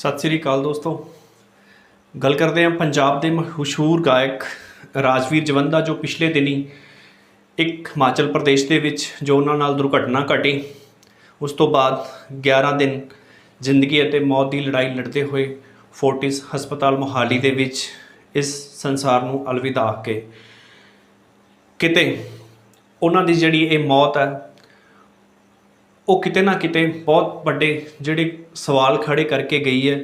ਸਤਿ ਸ੍ਰੀ ਅਕਾਲ ਦੋਸਤੋ। ਗੱਲ ਕਰਦੇ ਹਾਂ ਪੰਜਾਬ ਦੇ ਮਸ਼ਹੂਰ ਗਾਇਕ ਰਾਜਵੀਰ ਜਵੰਦਾ ਜੋ ਪਿਛਲੇ ਦਿਨੀ ਇੱਕ ਹਿਮਾਚਲ ਪ੍ਰਦੇਸ਼ ਦੇ ਵਿੱਚ, ਜੋ ਉਹਨਾਂ ਨਾਲ ਦੁਰਘਟਨਾ ਘਟੀ। ਉਸ ਤੋਂ ਬਾਅਦ 11 ਦਿਨ ਜ਼ਿੰਦਗੀ ਅਤੇ ਮੌਤ ਦੀ ਲੜਾਈ ਲੜਦੇ ਹੋਏ ਫੋਰਟਿਸ ਹਸਪਤਾਲ ਮੋਹਾਲੀ ਦੇ ਵਿੱਚ ਇਸ ਸੰਸਾਰ ਨੂੰ ਅਲਵਿਦਾ ਕੇ। ਕਿਤੇ ਉਹਨਾਂ ਦੀ ਜਿਹੜੀ ਇਹ ਮੌਤ ਹੈ ਉਹ ਕਿਤੇ ਨਾ ਕਿਤੇ ਬਹੁਤ ਵੱਡੇ ਜਿਹੜੇ ਸਵਾਲ ਖੜੇ ਕਰਕੇ ਗਈ ਹੈ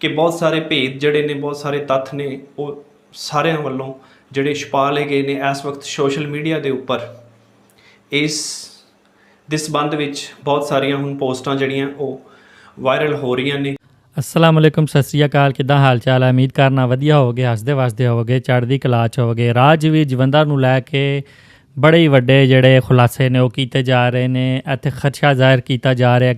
ਕਿ ਬਹੁਤ ਸਾਰੇ ਭੇਦ ਜਿਹੜੇ ਨੇ, ਬਹੁਤ ਸਾਰੇ ਤੱਥ ਨੇ, ਉਹ ਸਾਰਿਆਂ ਵੱਲੋਂ ਜਿਹੜੇ ਛਪਾ ਲਏ ਗਏ ਨੇ ਇਸ ਵਕਤ ਸੋਸ਼ਲ ਮੀਡੀਆ ਦੇ ਉੱਪਰ। ਇਸ ਦੇ ਸੰਬੰਧ ਵਿੱਚ ਬਹੁਤ ਸਾਰੀਆਂ ਹੁਣ ਪੋਸਟਾਂ ਜਿਹੜੀਆਂ, ਉਹ ਵਾਇਰਲ ਹੋ ਰਹੀਆਂ ਨੇ। ਅਸਲਾਮ ਅਲੈਕੁਮ, ਸਤਿ ਸ੍ਰੀ ਅਕਾਲ, ਕਿਦਾਂ ਹਾਲ ਚਾਲ ਹੈ? ਉਮੀਦ ਕਰਨਾ ਵਧੀਆ ਹੋਗੇ ਹੱਸਦੇ ਵਸਦੇ ਹੋਵੋਗੇ, ਚੜ੍ਹਦੀ ਕਲਾ ਚ ਰਾਜ ਵੀ ਜਵੰਦਾ ਨੂੰ ਲੈ ਕੇ ਬੜੇ ਹੀ ਵੱਡੇ ਜਿਹੜੇ ਖੁਲਾਸੇ ਨੇ ਉਹ ਕੀਤੇ ਜਾ ਰਹੇ ਨੇ, ਇੱਥੇ ਖਦਸ਼ਾ ਜ਼ਾਹਿਰ ਕੀਤਾ ਜਾ ਰਿਹਾ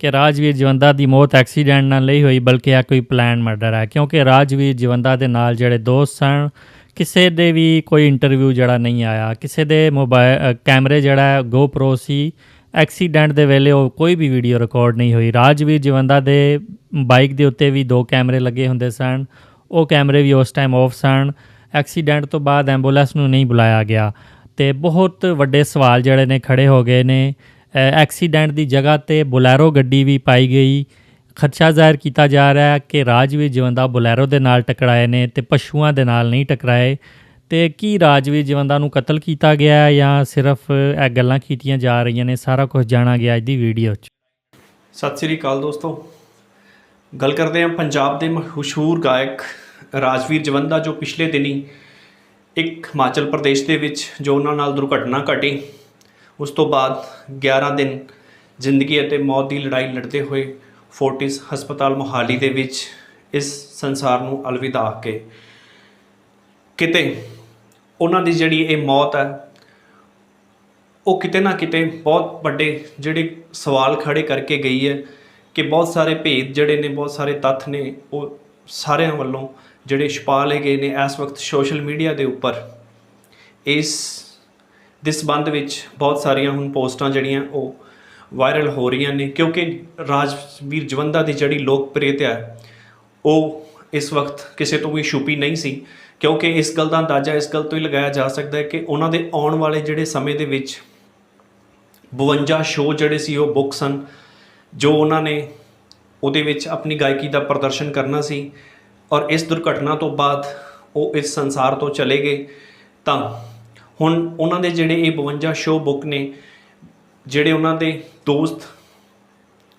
ਕਿ ਰਾਜਵੀਰ ਜਵੰਦਾ ਦੀ ਮੌਤ ਐਕਸੀਡੈਂਟ ਨਾਲ ਨਹੀਂ ਹੋਈ, ਬਲਕਿ ਇਹ ਕੋਈ ਪਲਾਨ ਮਰਡਰ ਹੈ, ਕਿਉਂਕਿ ਰਾਜਵੀਰ ਜਵੰਦਾ ਦੇ ਨਾਲ ਜਿਹੜੇ ਦੋਸਤ ਸਨ, ਕਿਸੇ ਦੇ ਵੀ ਕੋਈ ਇੰਟਰਵਿਊ ਜਿਹੜਾ ਨਹੀਂ ਆਇਆ, ਕਿਸੇ ਦੇ ਮੋਬਾਈਲ ਕੈਮਰੇ ਜਿਹੜਾ GoPro ਸੀ, ਐਕਸੀਡੈਂਟ ਦੇ ਵੇਲੇ ਉਹ ਕੋਈ ਵੀ ਵੀਡੀਓ ਰਿਕਾਰਡ ਨਹੀਂ ਹੋਈ। ਰਾਜਵੀਰ ਜਵੰਦਾ ਦੇ ਬਾਈਕ ਦੇ ਉੱਤੇ ਵੀ ਦੋ ਕੈਮਰੇ ਲੱਗੇ ਹੁੰਦੇ ਸਨ, ਉਹ ਕੈਮਰੇ ਵੀ ਉਸ ਟਾਈਮ ਆਫ ਸਨ। ਐਕਸੀਡੈਂਟ ਤੋਂ ਬਾਅਦ ਐਂਬੂਲੈਂਸ ਨੂੰ ਨਹੀਂ ਬੁਲਾਇਆ ਗਿਆ। ਤੇ ਬਹੁਤ ਵੱਡੇ ਸਵਾਲ ਜਿਹੜੇ ਨੇ ਖੜੇ ਹੋ ਗਏ ਨੇ। ਐਕਸੀਡੈਂਟ ਦੀ ਜਗ੍ਹਾ ਤੇ ਬੁਲੈਰੋ ਗੱਡੀ ਵੀ ਪਾਈ ਗਈ। ਖਦਸ਼ਾ ਜ਼ਾਹਿਰ ਕੀਤਾ ਜਾ ਰਿਹਾ ਹੈ ਕਿ ਰਾਜਵੀਰ ਜਵੰਦਾ ਬੁਲੈਰੋ ਦੇ ਨਾਲ ਟਕਰਾਏ ਨੇ ਤੇ ਪਸ਼ੂਆਂ ਦੇ ਨਾਲ ਨਹੀਂ ਟਕਰਾਏ। ਤੇ ਕੀ ਰਾਜਵੀਰ ਜਵੰਦਾ ਨੂੰ ਕਤਲ ਕੀਤਾ ਗਿਆ ਹੈ ਜਾਂ ਸਿਰਫ ਇਹ ਗੱਲਾਂ ਕੀਤੀਆਂ ਜਾ ਰਹੀਆਂ ਨੇ, ਸਾਰਾ ਕੁਝ ਜਾਣਾ ਗਿਆ ਅੱਜ ਦੀ ਵੀਡੀਓ 'ਚ। ਸਤਿ ਸ੍ਰੀ ਅਕਾਲ ਦੋਸਤੋ। ਗੱਲ ਕਰਦੇ ਹਾਂ ਪੰਜਾਬ ਦੇ ਮਸ਼ਹੂਰ ਗਾਇਕ ਰਾਜਵੀਰ ਜਵੰਦਾ ਜੋ ਪਿਛਲੇ ਦਿਨੀ ਇੱਕ ਹਿਮਾਚਲ ਪ੍ਰਦੇਸ਼ ਦੇ ਵਿੱਚ ਜੋ ਉਹਨਾਂ ਨਾਲ ਦੁਰਘਟਨਾ ਘਟੀ, ਉਸ ਤੋਂ ਬਾਅਦ 11 ਦਿਨ ਜ਼ਿੰਦਗੀ ਅਤੇ ਮੌਤ ਦੀ ਲੜਾਈ ਲੜਦੇ ਹੋਏ ਫੋਰਟਿਸ ਹਸਪਤਾਲ ਮੋਹਾਲੀ ਦੇ ਵਿੱਚ ਇਸ ਸੰਸਾਰ ਨੂੰ ਅਲਵਿਦਾ ਕੇ। ਕਿਤੇ ਉਹਨਾਂ ਦੀ ਜਿਹੜੀ ਇਹ ਮੌਤ ਹੈ, ਉਹ ਕਿਤੇ ਨਾ ਕਿਤੇ ਬਹੁਤ ਵੱਡੇ ਜਿਹੜੇ ਸਵਾਲ ਖੜੇ ਕਰਕੇ ਗਈ ਹੈ ਕਿ ਬਹੁਤ ਸਾਰੇ ਭੇਦ ਜਿਹੜੇ ਨੇ, ਬਹੁਤ ਸਾਰੇ ਤੱਥ ਨੇ, ਉਹ ਸਾਰਿਆਂ ਵੱਲੋਂ ਜਿਹੜੇ ਛੁਪਾ ਲਏ ਗਏ ਨੇ ਇਸ ਵਕਤ ਸੋਸ਼ਲ ਮੀਡੀਆ ਦੇ ਉੱਪਰ, ਇਸ ਦੇ ਸੰਬੰਧ ਵਿੱਚ ਬਹੁਤ ਸਾਰੀਆਂ ਹੁਣ ਪੋਸਟਾਂ ਜਿਹੜੀਆਂ ਉਹ ਵਾਇਰਲ ਹੋ ਰਹੀਆਂ ਨੇ, ਕਿਉਂਕਿ ਰਾਜਵੀਰ ਜਵੰਦਾ ਦੀ ਜਿਹੜੀ ਲੋਕਪ੍ਰਿਯਤਾ ਉਹ ਇਸ ਵਕਤ ਕਿਸੇ ਤੋਂ ਵੀ ਛੁਪੀ ਨਹੀਂ ਸੀ, ਕਿਉਂਕਿ ਇਸ ਗੱਲ ਦਾ ਅੰਦਾਜ਼ਾ ਇਸ ਗੱਲ ਤੋਂ ਹੀ ਲਗਾਇਆ ਜਾ ਸਕਦਾ ਹੈ ਕਿ ਉਹਨਾਂ ਦੇ ਆਉਣ ਵਾਲੇ ਜਿਹੜੇ ਸਮੇਂ ਦੇ ਵਿੱਚ 52 ਸ਼ੋਅ ਜਿਹੜੇ ਸੀ ਉਹ ਬੁੱਕ ਸਨ, ਜੋ ਉਹਨਾਂ ਨੇ ਉਹਦੇ ਵਿੱਚ ਆਪਣੀ ਗਾਇਕੀ ਦਾ ਪ੍ਰਦਰਸ਼ਨ ਕਰਨਾ ਸੀ ਔਰ ਇਸ ਦੁਰਘਟਨਾ ਤੋਂ ਬਾਅਦ ਉਹ ਇਸ ਸੰਸਾਰ ਤੋਂ ਚਲੇ ਗਏ, ਤਾਂ ਹੁਣ ਉਹਨਾਂ ਦੇ ਜਿਹੜੇ ਇਹ 52 ਸ਼ੋਅ ਬੁੱਕ ਨੇ, ਜਿਹੜੇ ਉਹਨਾਂ ਦੇ ਦੋਸਤ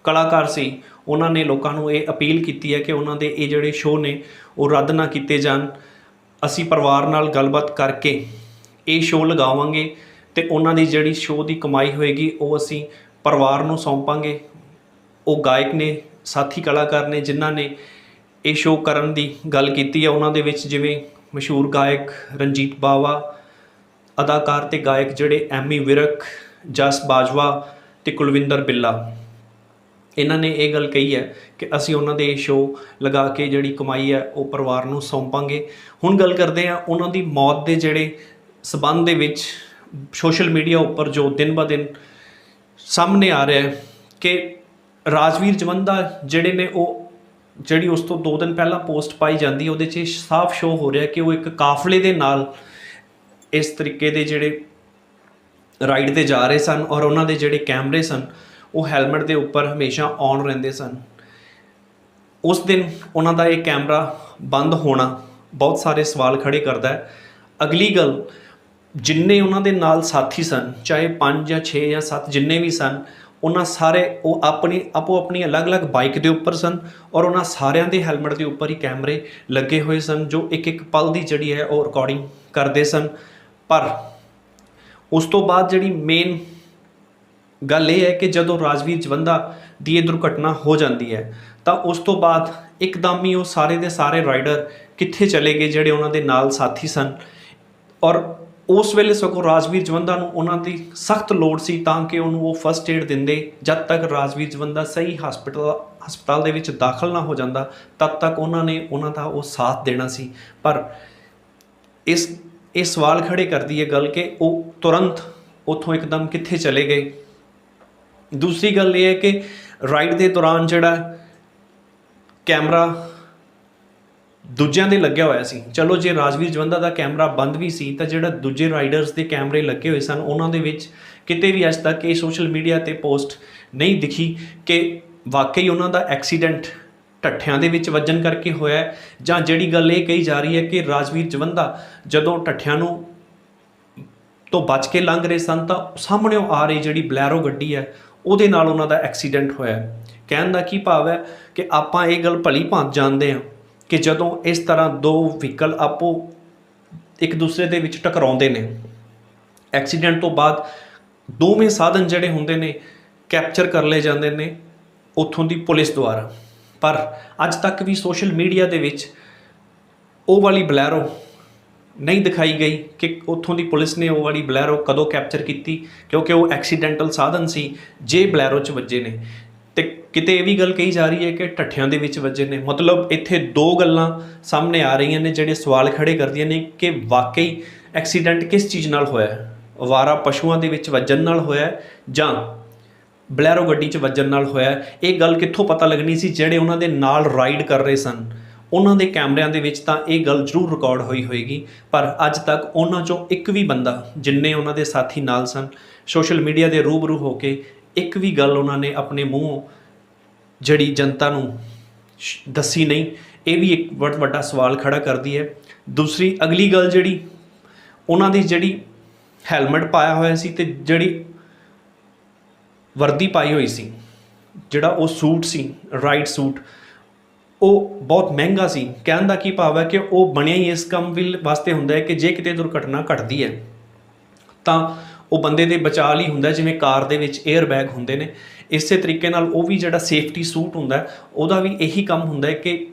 ਕਲਾਕਾਰ ਸੀ, ਉਹਨਾਂ ਨੇ ਲੋਕਾਂ ਨੂੰ ਇਹ ਅਪੀਲ ਕੀਤੀ ਹੈ ਕਿ ਉਹਨਾਂ ਦੇ ਇਹ ਜਿਹੜੇ ਸ਼ੋਅ ਨੇ, ਉਹ ਰੱਦ ਨਾ ਕੀਤੇ ਜਾਣ। ਅਸੀਂ ਪਰਿਵਾਰ ਨਾਲ ਗੱਲਬਾਤ ਕਰਕੇ ਇਹ ਸ਼ੋਅ ਲਗਾਵਾਂਗੇ ਤੇ ਉਹਨਾਂ ਦੀ ਜਿਹੜੀ ਸ਼ੋਅ ਦੀ ਕਮਾਈ ਹੋਏਗੀ, ਉਹ ਅਸੀਂ ਪਰਿਵਾਰ ਨੂੰ ਸੌਂਪਾਂਗੇ। ਉਹ ਗਾਇਕ ਨੇ, ਸਾਥੀ ਕਲਾਕਾਰ ਨੇ ਜਿਨ੍ਹਾਂ ਨੇ ਇਹ ਸ਼ੋਅ ਕਰਨ ਦੀ ਗੱਲ ਕੀਤੀ ਹੈ ਉਹਨਾਂ ਦੇ ਵਿੱਚ ਜਿਵੇਂ ਮਸ਼ਹੂਰ ਗਾਇਕ ਰਣਜੀਤ ਬਾਵਾ, ਅਦਾਕਾਰ ਤੇ ਗਾਇਕ ਜਿਹੜੇ ਐਮੀ ਵਿਰਕ, ਜਸ ਬਾਜਵਾ ਤੇ ਕੁਲਵਿੰਦਰ ਬਿੱਲਾ। ਇਹਨਾਂ ਨੇ ਇਹ ਗੱਲ ਕਹੀ ਹੈ ਕਿ ਅਸੀਂ ਉਹਨਾਂ ਦੇ ਸ਼ੋਅ ਲਗਾ ਕੇ ਜਿਹੜੀ ਕਮਾਈ ਹੈ ਉਹ ਪਰਿਵਾਰ ਨੂੰ ਸੌਂਪਾਂਗੇ। ਹੁਣ ਗੱਲ ਕਰਦੇ ਆ ਉਹਨਾਂ ਦੀ ਮੌਤ ਦੇ ਜਿਹੜੇ ਸਬੰਧ ਦੇ ਵਿੱਚ ਸੋਸ਼ਲ ਮੀਡੀਆ ਉੱਪਰ ਜੋ ਦਿਨ ਬ ਦਿਨ ਸਾਹਮਣੇ ਆ ਰਿਹਾ ਹੈ ਕਿ ਰਾਜਵੀਰ ਜਵੰਦਾ ਜਿਹੜੇ ਨੇ ਉਹ ਜਿਹੜੀ ਉਸ ਤੋਂ 2 ਦਿਨ ਪਹਿਲਾਂ ਪੋਸਟ ਪਾਈ ਜਾਂਦੀ ਹੈ, ਉਹਦੇ 'ਚ ਸਾਫ਼ ਸ਼ੋ ਹੋ ਰਿਹਾ ਕਿ ਉਹ ਇੱਕ ਕਾਫਲੇ ਦੇ ਨਾਲ ਇਸ ਤਰੀਕੇ ਦੇ ਜਿਹੜੇ ਰਾਈਡ ਤੇ ਜਾ ਰਹੇ ਸਨ ਔਰ ਉਹਨਾਂ ਦੇ ਜਿਹੜੇ ਕੈਮਰੇ ਸਨ, ਉਹ ਹੈਲਮਟ ਦੇ ਉੱਪਰ ਹਮੇਸ਼ਾ ਔਨ ਰਹਿੰਦੇ ਸਨ। ਉਸ ਦਿਨ ਉਹਨਾਂ ਦਾ ਇਹ ਕੈਮਰਾ ਬੰਦ ਹੋਣਾ ਬਹੁਤ ਸਾਰੇ ਸਵਾਲ ਖੜੇ ਕਰਦਾ ਹੈ। ਅਗਲੀ ਗੱਲ, ਜਿੰਨੇ ਉਹਨਾਂ ਦੇ ਨਾਲ ਸਾਥੀ ਸਨ, ਚਾਹੇ 5 ਜਾਂ 6 ਜਾਂ 7 ਜਿੰਨੇ ਵੀ ਸਨ ਉਹਨਾਂ ਸਾਰੇ ਉਹ ਆਪਣੀ, ਆਪੋ ਆਪਣੀ ਅਲੱਗ-ਅਲੱਗ ਬਾਈਕ ਦੇ ਉੱਪਰ ਸਨ ਔਰ ਉਹਨਾਂ ਸਾਰਿਆਂ ਦੇ ਹੈਲਮਟ ਦੇ ਉੱਪਰ ਹੀ ਕੈਮਰੇ ਲੱਗੇ ਹੋਏ ਸਨ ਜੋ ਇੱਕ ਇੱਕ ਪਲ ਦੀ ਜਿਹੜੀ ਹੈ ਉਹ ਰਿਕਾਰਡਿੰਗ ਕਰਦੇ ਸਨ। ਪਰ ਉਸ ਤੋਂ ਬਾਅਦ ਜਿਹੜੀ ਮੇਨ ਗੱਲ ਇਹ ਹੈ ਕਿ ਜਦੋਂ ਰਾਜਵੀਰ ਜਵੰਦਾ ਦੀ ਇਹ ਦੁਰਘਟਨਾ ਹੋ ਜਾਂਦੀ ਹੈ, ਤਾਂ ਉਸ ਤੋਂ ਬਾਅਦ ਇੱਕਦਮ ਹੀ ਉਹ ਸਾਰੇ ਦੇ ਸਾਰੇ ਰਾਈਡਰ ਕਿੱਥੇ ਚਲੇ ਗਏ ਜਿਹੜੇ ਉਹਨਾਂ ਦੇ ਨਾਲ ਸਾਥੀ ਸਨ ਔਰ ਉਸ ਵੇਲੇ ਸਗੋਂ ਰਾਜਵੀਰ ਜਵੰਦਾ ਨੂੰ ਉਹਨਾਂ ਦੀ ਸਖਤ ਲੋੜ ਸੀ ਤਾਂ ਕਿ ਉਹਨੂੰ ਉਹ ਫਸਟ ਏਡ ਦਿੰਦੇ। ਜਦ ਤੱਕ ਰਾਜਵੀਰ ਜਵੰਦਾ ਸਹੀ ਹਸਪੀਟਲ ਹਸਪਤਾਲ ਦੇ ਵਿੱਚ ਦਾਖਲ ਨਾ ਹੋ ਜਾਂਦਾ, ਤਦ ਤੱਕ ਉਹਨਾਂ ਨੇ ਉਹਨਾਂ ਦਾ ਉਹ ਸਾਥ ਦੇਣਾ ਸੀ। ਪਰ ਇਸ, ਇਹ ਸਵਾਲ ਖੜੇ ਕਰਦੀ ਹੈ ਗੱਲ ਕਿ ਉਹ ਤੁਰੰਤ ਉੱਥੋਂ ਇੱਕਦਮ ਕਿੱਥੇ ਚਲੇ ਗਏ? ਦੂਸਰੀ ਗੱਲ ਇਹ ਹੈ ਕਿ ਰਾਈਡ ਦੇ ਦੌਰਾਨ ਜਿਹੜਾ ਕੈਮਰਾ ਦੂਜਿਆਂ ਦੇ ਲੱਗਿਆ ਹੋਇਆ ਸੀ। ਚਲੋ ਜੇ ਰਾਜਵੀਰ ਜਵੰਦਾ ਦਾ ਕੈਮਰਾ ਬੰਦ ਵੀ ਸੀ, ਤਾਂ ਜਿਹੜਾ ਦੂਜੇ ਰਾਈਡਰਸ ਦੇ ਕੈਮਰੇ ਲੱਗੇ ਹੋਏ ਸਨ, ਉਹਨਾਂ ਦੇ ਵਿੱਚ ਕਿਤੇ ਵੀ ਅੱਜ ਤੱਕ ਇਹ ਸੋਸ਼ਲ ਮੀਡੀਆ ਤੇ ਪੋਸਟ ਨਹੀਂ ਦਿਖੀ ਕਿ ਵਾਕਈ ਉਹਨਾਂ ਦਾ ਐਕਸੀਡੈਂਟ ਟੱਠਿਆਂ ਦੇ ਵਿੱਚ ਵੱਜਣ ਕਰਕੇ ਹੋਇਆ ਜਾਂ ਜਿਹੜੀ ਗੱਲ ਇਹ ਕਹੀ ਜਾ ਰਹੀ ਹੈ ਕਿ ਰਾਜਵੀਰ ਜਵੰਦਾ ਜਦੋਂ ਟੱਠਿਆਂ ਨੂੰ ਤੋਂ ਬਚ ਕੇ ਲੰਘ ਰਹੇ ਸਨ, ਤਾਂ ਸਾਹਮਣੇੋਂ ਆ ਰਹੀ ਜਿਹੜੀ ਬਲੈਰੋ ਗੱਡੀ ਹੈ, ਉਹਦੇ ਨਾਲ ਉਹਨਾਂ ਦਾ ਐਕਸੀਡੈਂਟ ਹੋਇਆ ਕਹਿਣ ਦਾ ਕੀ ਭਾਵ ਹੈ ਕਿ ਆਪਾਂ ਇਹ ਗੱਲ ਭਲੀ ਭਾਂਤ ਜਾਣਦੇ ਹਾਂ। ਕਿ ਜਦੋਂ ਇਸ ਤਰ੍ਹਾਂ ਦੋ ਵਹੀਕਲ ਆਪੋ ਇੱਕ ਦੂਸਰੇ ਦੇ ਵਿੱਚ ਟਕਰਾਉਂਦੇ ਨੇ, ਐਕਸੀਡੈਂਟ ਤੋਂ ਬਾਅਦ ਦੋਵੇਂ ਸਾਧਨ ਜਿਹੜੇ ਹੁੰਦੇ ਨੇ, ਕੈਪਚਰ ਕਰ ਲਏ ਜਾਂਦੇ ਨੇ ਉੱਥੋਂ ਦੀ ਪੁਲਿਸ ਦੁਆਰਾ। ਪਰ ਅੱਜ ਤੱਕ ਵੀ ਸੋਸ਼ਲ ਮੀਡੀਆ ਦੇ ਵਿੱਚ ਉਹ ਵਾਲੀ ਬਲੈਰੋ ਨਹੀਂ ਦਿਖਾਈ ਗਈ ਕਿ ਉੱਥੋਂ ਦੀ ਪੁਲਿਸ ਨੇ ਉਹ ਵਾਲੀ ਬਲੈਰੋ ਕਦੋਂ ਕੈਪਚਰ ਕੀਤੀ, ਕਿਉਂਕਿ ਉਹ ਐਕਸੀਡੈਂਟਲ ਸਾਧਨ ਸੀ, ਜੇ ਬਲੈਰੋ 'ਚ ਵੱਜੇ ਨੇ। ਤੇ ਕਿਤੇ ਇਹ ਵੀ ਗੱਲ ਕਹੀ ਜਾ ਰਹੀ ਹੈ ਕਿ ਠੱਠਿਆਂ ਦੇ ਵਿੱਚ ਵੱਜੇ ਨੇ। ਮਤਲਬ ਇੱਥੇ ਦੋ ਗੱਲਾਂ ਸਾਹਮਣੇ ਆ ਰਹੀਆਂ ਨੇ ਜਿਹੜੇ ਸਵਾਲ ਖੜੇ ਕਰਦੀਆਂ ਨੇ ਕਿ ਵਾਕਈ ਐਕਸੀਡੈਂਟ ਕਿਸ ਚੀਜ਼ ਨਾਲ ਹੋਇਆ ਹੈ? ਅਵਾਰਾ ਪਸ਼ੂਆਂ ਦੇ ਵਿੱਚ ਵੱਜਣ ਨਾਲ ਹੋਇਆ ਹੈ ਜਾਂ ਬਲੈਰੋ ਗੱਡੀ 'ਚ ਵੱਜਣ ਨਾਲ ਹੋਇਆ ਇਹ ਗੱਲ ਕਿੱਥੋਂ ਪਤਾ ਲੱਗਣੀ ਸੀ ਜਿਹੜੇ ਉਹਨਾਂ ਦੇ ਨਾਲ ਰਾਈਡ ਕਰ ਰਹੇ ਸਨ? ਉਹਨਾਂ ਦੇ ਕੈਮਰਿਆਂ ਦੇ ਵਿੱਚ ਤਾਂ ਇਹ ਗੱਲ ਜ਼ਰੂਰ ਰਿਕਾਰਡ ਹੋਈ ਹੋਏਗੀ, ਪਰ ਅੱਜ ਤੱਕ ਉਹਨਾਂ 'ਚੋਂ ਇੱਕ ਵੀ ਬੰਦਾ, ਜਿੰਨੇ ਉਹਨਾਂ ਦੇ ਸਾਥੀ ਨਾਲ ਸਨ ਸੋਸ਼ਲ ਮੀਡੀਆ ਦੇ ਰੂਬਰੂ ਹੋ ਕੇ ਇੱਕ ਵੀ ਗੱਲ ਉਹਨਾਂ ਨੇ ਆਪਣੇ ਮੂੰਹੋਂ ਜਿਹੜੀ ਜਨਤਾ ਨੂੰ ਸ਼- ਦੱਸੀ ਨਹੀਂ, ਇਹ ਵੀ ਇੱਕ ਬਹੁਤ ਵੱਡਾ ਸਵਾਲ ਖੜਾ ਕਰਦੀ ਹੈ। ਦੂਸਰੀ, ਅਗਲੀ ਗੱਲ ਜਿਹੜੀ, ਉਹਨਾਂ ਦੀ ਜਿਹੜੀ ਹੈਲਮਟ ਪਾਇਆ ਹੋਇਆ ਸੀ ਤੇ ਜਿਹੜੀ ਵਰਦੀ ਪਾਈ ਹੋਈ ਸੀ, ਜਿਹੜਾ ਉਹ ਸੂਟ ਸੀ, ਰਾਈਟ ਸੂਟ, ਉਹ ਬਹੁਤ ਮਹਿੰਗਾ ਸੀ। ਕਹਿਣ ਦਾ ਕੀ ਭਾਵ ਹੈ ਕਿ ਉਹ ਬਣਿਆ ਹੀ ਇਸ ਕੰਮ ਵਿਲ ਵਾਸਤੇ ਹੁੰਦਾ ਹੈ ਕਿ ਜੇ ਕਿਤੇ ਦੁਰਘਟਨਾ ਘਟਦੀ ਹੈ, ਤਾਂ ਉਹ ਬੰਦੇ ਦੇ ਬਚਾਅ ਲਈ ਹੁੰਦਾ ਜਿਵੇਂ ਕਾਰ ਦੇ ਵਿੱਚ 에ਅਰ ਬੈਗ ਹੁੰਦੇ ਨੇ। ਇਸੇ ਤਰੀਕੇ ਨਾਲ ਉਹ ਵੀ ਜਿਹੜਾ ਸੇਫਟੀ ਸੂਟ ਹੁੰਦਾ ਉਹਦਾ ਵੀ ਇਹੀ ਕੰਮ ਹੁੰਦਾ ਕਿ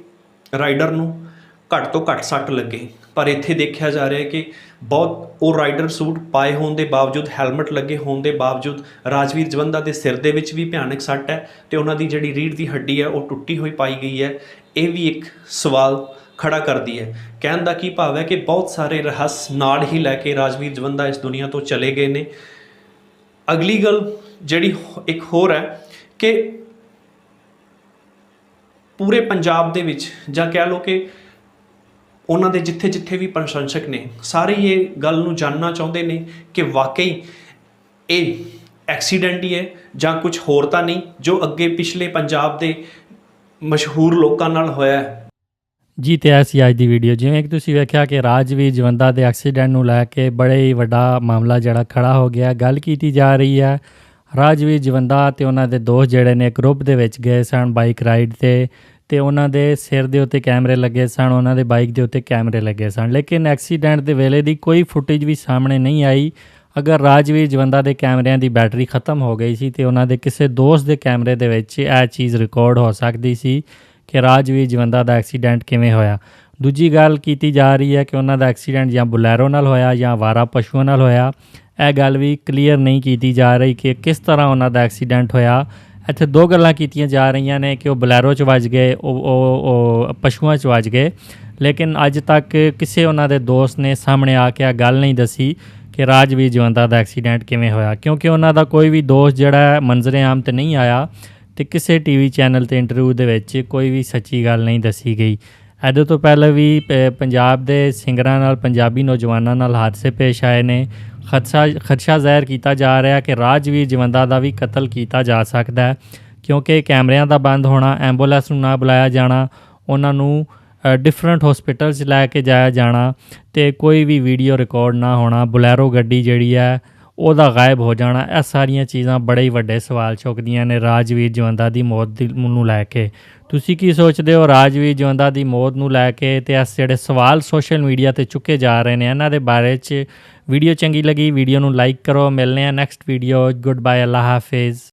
ਰਾਈਡਰ ਨੂੰ ਘੱਟ ਤੋਂ ਘੱਟ ਸੱਟ ਲੱਗੇ। ਪਰ ਇੱਥੇ ਦੇਖਿਆ ਜਾ ਰਿਹਾ ਹੈ ਕਿ ਬਹੁਤ ਉਹ ਰਾਈਡਰ ਸੂਟ ਪਾਏ ਹੋਣ ਦੇ ਬਾਵਜੂਦ ਹੈਲਮਟ ਲੱਗੇ ਹੋਣ ਦੇ ਬਾਵਜੂਦ ਰਾਜਵੀਰ ਜਵੰਦਾ ਦੇ ਸਿਰ ਦੇ ਵਿੱਚ ਵੀ ਭਿਆਨਕ ਸੱਟ ਹੈ ਤੇ ਉਹਨਾਂ ਦੀ ਜਿਹੜੀ ਰੀੜ੍ਹ ਦੀ ਹੱਡੀ ਹੈ, ਉਹ ਟੁੱਟੀ ਹੋਈ ਪਾਈ ਗਈ ਹੈ। ਇਹ ਵੀ ਇੱਕ ਸਵਾਲ ਖੜਾ ਕਰਦੀ ਹੈ। ਕਹਿਣ ਦਾ ਕੀ ਭਾਵ ਹੈ ਕਿ ਬਹੁਤ ਸਾਰੇ ਰਹੱਸ ਨਾਲ ਹੀ ਲੈ ਕੇ ਰਾਜਵੀਰ ਜਵੰਦਾ ਇਸ ਦੁਨੀਆ ਤੋਂ ਚਲੇ ਗਏ ਨੇ। ਅਗਲੀ ਗੱਲ ਜਿਹੜੀ ਇੱਕ ਹੋਰ ਹੈ ਕਿ ਪੂਰੇ ਪੰਜਾਬ ਦੇ ਵਿੱਚ ਜਾਂ ਕਹਿ ਲਓ ਕਿ ਉਹਨਾਂ ਦੇ ਜਿੱਥੇ ਜਿੱਥੇ ਵੀ ਪ੍ਰਸ਼ੰਸਕ ਨੇ, ਸਾਰੇ ਹੀ ਇਹ ਗੱਲ ਨੂੰ ਜਾਣਨਾ ਚਾਹੁੰਦੇ ਨੇ ਕਿ ਵਾਕਈ ਇਹ ਐਕਸੀਡੈਂਟ ਹੀ ਹੈ ਜਾਂ ਕੁਝ ਹੋਰ ਤਾਂ ਨਹੀਂ, ਜੋ ਅੱਗੇ ਪਿਛਲੇ ਪੰਜਾਬ ਦੇ ਮਸ਼ਹੂਰ ਲੋਕਾਂ ਨਾਲ ਹੋਇਆ ਜੀ ਤੇ ਇਹ ਸੀ ਅੱਜ ਦੀ ਵੀਡੀਓ ਜਿਵੇਂ ਕਿ ਤੁਸੀਂ ਵੇਖਿਆ ਕਿ ਰਾਜਵੀਰ ਜਵੰਦਾ ਦੇ ਐਕਸੀਡੈਂਟ ਨੂੰ ਲੈ ਕੇ ਬੜੇ ਹੀ ਵੱਡਾ ਮਾਮਲਾ ਜਿਹੜਾ ਖੜਾ ਹੋ ਗਿਆ। ਗੱਲ ਕੀਤੀ ਜਾ ਰਹੀ ਹੈ ਰਾਜਵੀਰ ਜਵੰਦਾ ਤੇ ਉਹਨਾਂ ਦੇ ਦੋਸਤ ਜਿਹੜੇ ਨੇ ਗਰੁੱਪ ਦੇ ਵਿੱਚ ਗਏ ਸਨ ਬਾਈਕ ਰਾਈਡ ਤੇ ਤੇ ਉਹਨਾਂ ਦੇ ਸਿਰ ਦੇ ਉੱਤੇ ਕੈਮਰੇ ਲੱਗੇ ਸਨ, ਉਹਨਾਂ ਦੇ ਬਾਈਕ ਦੇ ਉੱਤੇ ਕੈਮਰੇ ਲੱਗੇ ਸਨ। ਲੇਕਿਨ ਐਕਸੀਡੈਂਟ ਦੇ ਵੇਲੇ ਦੀ ਕੋਈ ਫੁਟੇਜ ਵੀ ਸਾਹਮਣੇ ਨਹੀਂ ਆਈ। ਅਗਰ ਰਾਜਵੀਰ ਜਵੰਦਾ ਦੇ ਕੈਮਰਿਆਂ ਦੀ ਬੈਟਰੀ ਖਤਮ ਹੋ ਗਈ ਸੀ ਤੇ ਉਹਨਾਂ ਦੇ ਕਿਸੇ ਦੋਸਤ ਦੇ ਕੈਮਰੇ ਦੇ ਵਿੱਚ ਇਹ ਚੀਜ਼ ਰਿਕਾਰਡ ਹੋ ਸਕਦੀ ਸੀ। ਕਿ ਰਾਜਵੀਰ ਜਵੰਦਾ ਦਾ ਐਕਸੀਡੈਂਟ ਕਿਵੇਂ ਹੋਇਆ? ਦੂਜੀ ਗੱਲ ਕੀਤੀ ਜਾ ਰਹੀ ਹੈ ਕਿ ਉਹਨਾਂ ਦਾ ਐਕਸੀਡੈਂਟ ਜਾਂ ਬੁਲੈਰੋ ਨਾਲ ਹੋਇਆ ਜਾਂ ਵਾਰਾ ਪਸ਼ੂਆਂ ਨਾਲ ਹੋਇਆ। ਇਹ ਗੱਲ ਵੀ ਕਲੀਅਰ ਨਹੀਂ ਕੀਤੀ ਜਾ ਰਹੀ ਕਿ ਕਿਸ ਤਰ੍ਹਾਂ ਉਹਨਾਂ ਦਾ ਐਕਸੀਡੈਂਟ ਹੋਇਆ। ਇੱਥੇ ਦੋ ਗੱਲਾਂ ਕੀਤੀਆਂ ਜਾ ਰਹੀਆਂ ਨੇ ਕਿ ਉਹ ਬੁਲੈਰੋ 'ਚ ਵੱਜ ਗਏ, ਉਹ ਉਹ ਪਸ਼ੂਆਂ 'ਚ ਵੱਜ ਗਏ। ਲੇਕਿਨ ਅੱਜ ਤੱਕ ਕਿਸੇ ਉਹਨਾਂ ਦੇ ਦੋਸਤ ਨੇ ਸਾਹਮਣੇ ਆ ਕੇ ਇਹ ਗੱਲ ਨਹੀਂ ਦੱਸੀ ਕਿ ਰਾਜਵੀਰ ਜਵੰਦਾ ਦਾ ਐਕਸੀਡੈਂਟ ਕਿਵੇਂ ਹੋਇਆ। ਕਿਉਂਕਿ ਉਹਨਾਂ ਦਾ ਕੋਈ ਵੀ ਦੋਸਤ ਜਿਹੜਾ ਹੈ ਮੰਜ਼ਰੇ ਆਮ ਤੇ ਨਹੀਂ ਆਇਆ। ਤੇ ਕਿਸੇ ਟੀਵੀ ਚੈਨਲ ਤੇ ਇੰਟਰਵਿਊ ਦੇ ਵਿੱਚ ਕੋਈ ਵੀ ਸੱਚੀ ਗੱਲ ਨਹੀਂ ਦੱਸੀ ਗਈ। ਇਹਦੇ ਤੋਂ ਪਹਿਲਾਂ ਵੀ ਪ- ਪੰਜਾਬ ਦੇ ਸਿੰਗਰਾਂ ਨਾਲ, ਪੰਜਾਬੀ ਨੌਜਵਾਨਾਂ ਨਾਲ ਹਾਦਸੇ ਪੇਸ਼ ਆਏ ਨੇ। ਖਦਸ਼ਾ ਖਦਸ਼ਾ ਜ਼ਾਹਿਰ ਕੀਤਾ ਜਾ ਰਿਹਾ ਕਿ ਰਾਜਵੀਰ ਜਵੰਦਾ ਦਾ ਵੀ ਕਤਲ ਕੀਤਾ ਜਾ ਸਕਦਾ ਹੈ, ਕਿਉਂਕਿ ਕੈਮਰਿਆਂ ਦਾ ਬੰਦ ਹੋਣਾ, ਐਂਬੂਲੈਂਸ ਨੂੰ ਨਾ ਬੁਲਾਇਆ ਜਾਣਾ, ਉਹਨਾਂ ਨੂੰ ਡਿਫਰੈਂਟ ਹਸਪੀਟਲਸ ਲੈ ਕੇ ਜਾਇਆ ਜਾਣਾ ਤੇ ਕੋਈ ਵੀ ਵੀਡੀਓ ਰਿਕਾਰਡ ਨਾ ਹੋਣਾ, ਬੁਲੈਰੋ ਗੱਡੀ ਜਿਹੜੀ ਹੈ ਉਹਦਾ ਗਾਇਬ ਹੋ ਜਾਣਾ। ਇਹ ਸਾਰੀਆਂ ਚੀਜ਼ਾਂ ਬੜੇ ਹੀ ਵੱਡੇ ਸਵਾਲ ਚੁੱਕਦੀਆਂ ਨੇ ਰਾਜਵੀਰ ਜਵੰਦਾ ਦੀ ਮੌਤ ਦੀ ਨੂੰ ਲੈ ਕੇ। ਤੁਸੀਂ ਕੀ ਸੋਚਦੇ ਹੋ ਰਾਜਵੀਰ ਜਵੰਦਾ ਦੀ ਮੌਤ ਨੂੰ ਲੈ ਕੇ ਤੇ ਇਸ ਜਿਹੜੇ ਸਵਾਲ ਸੋਸ਼ਲ ਮੀਡੀਆ ਤੇ ਚੁੱਕੇ ਜਾ ਰਹੇ ਨੇ, ਇਹਨਾਂ ਦੇ ਬਾਰੇ 'ਚ ਵੀਡੀਓ ਚੰਗੀ ਲੱਗੀ, ਵੀਡੀਓ ਨੂੰ ਲਾਈਕ ਕਰੋ। ਮਿਲਨੇ ਆ ਨੈਕਸਟ ਵੀਡੀਓ। ਗੁੱਡ ਬਾਏ ਅੱਲਾ ਹਾਫਿਜ਼।